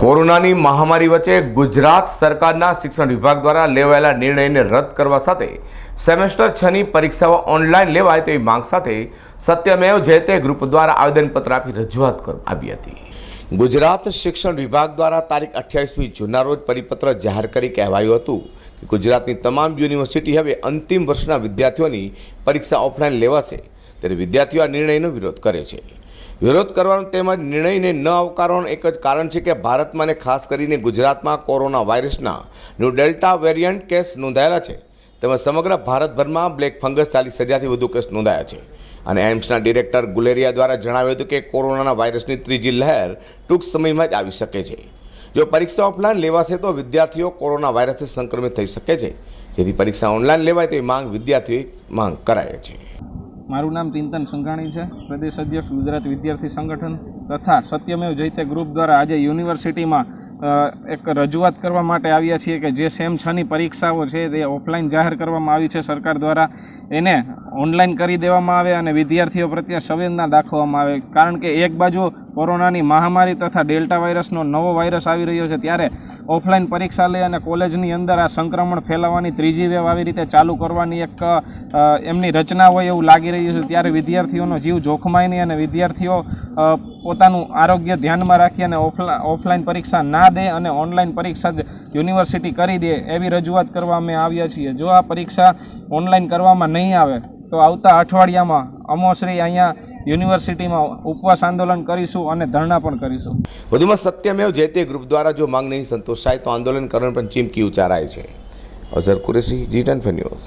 કોરોનાની મહામારી વચ્ચે ગુજરાત સરકારના શિક્ષણ વિભાગ દ્વારા લેવાયેલા નિર્ણયને રદ કરવા સાથે સેમેસ્ટર છની પરીક્ષાઓ ઓનલાઈન લેવાય તેવી માંગ સાથે સત્યમેવ જયતે ગ્રુપ દ્વારા આવેદનપત્ર આપી રજૂઆત કરવામાં આવી હતી. ગુજરાત શિક્ષણ વિભાગ દ્વારા તારીખ અઠ્યાવીસમી જૂનના રોજ પરિપત્ર જાહેર કરી કહેવાયું હતું કે ગુજરાતની તમામ યુનિવર્સિટી હવે અંતિમ વર્ષના વિદ્યાર્થીઓની પરીક્ષા ઓફલાઈન લેવાશે, ત્યારે વિદ્યાર્થીઓ આ નિર્ણયનો વિરોધ કરે છે. વિરોધ કરવાનો તેમજ નિર્ણયને ન આવકારવાનું એક જ કારણ છે કે ભારતમાં અને ખાસ કરીને ગુજરાતમાં કોરોના વાયરસના ન્યૂ ડેલ્ટા વેરિયન્ટ કેસ નોંધાયેલા છે. તેમજ સમગ્ર ભારતભરમાં બ્લેક ફંગસ ચાલીસ હજારથી વધુ કેસ નોંધાયા છે. અને એમ્સના ડિરેક્ટર ગુલેરિયા દ્વારા જણાવ્યું હતું કે કોરોનાના વાયરસની ત્રીજી લહેર ટૂંક સમયમાં જ આવી શકે છે. જો પરીક્ષા ઓફલાઈન લેવાશે તો વિદ્યાર્થીઓ કોરોના વાયરસથી સંક્રમિત થઈ શકે છે. જેથી પરીક્ષા ઓનલાઈન લેવાય તેવી માંગ વિદ્યાર્થીઓએ માંગ કરાય છે. મારું નામ ચિંતન સંઘાણી છે. પ્રદેશ અધ્યક્ષ ગુજરાત વિદ્યાર્થી સંગઠન તથા સત્યમેવ જયતે ગ્રુપ દ્વારા આજે યુનિવર્સિટીમાં એક રજૂઆત કરવા માટે આવ્યા છીએ કે જે સેમ છની પરીક્ષાઓ છે તે ઓફલાઈન જાહેર કરવામાં આવી છે. સરકાર દ્વારા એને ઓનલાઈન કરી દેવામાં આવે અને વિદ્યાર્થીઓ પ્રત્યે સંવેદના દાખવવામાં આવે. કારણ કે એક બાજુ કોરોનાની મહામારી તથા ડેલ્ટા વાયરસનો નવો વાયરસ આવી રહ્યો છે, ત્યારે ઓફલાઈન પરીક્ષા લઈ અને કોલેજની અંદર આ સંક્રમણ ફેલાવાની ત્રીજી વેવ આવી રીતે ચાલુ કરવાની એક એમની રચના હોય એવું લાગી રહ્યું છે. ત્યારે વિદ્યાર્થીઓનો જીવ જોખમાય નહીં અને વિદ્યાર્થીઓ પોતાનું આરોગ્ય ધ્યાનમાં રાખી અને ઓફલા, ઓફલાઈન પરીક્ષા ના દે અને ઓનલાઈન પરીક્ષા જ યુનિવર્સિટી કરી દે એવી રજૂઆત કરવા અમે આવ્યા છીએ. જો આ પરીક્ષા ઓનલાઈન કરવામાં નહીં આવે, તો આવતા અઠવાડિયામાં અમોશ્રી અહીંયા યુનિવર્સિટીમાં ઉપવાસ આંદોલન કરીશું અને ધરણા પણ કરીશું. વધુમાં સત્યમેવ તે ગ્રુપ દ્વારા જો માંગ નહીં સંતોષાય, તો આંદોલન કરવાની પણ ચીમકી ઉચ્ચારાય છે. Azhar Qureshi G ten news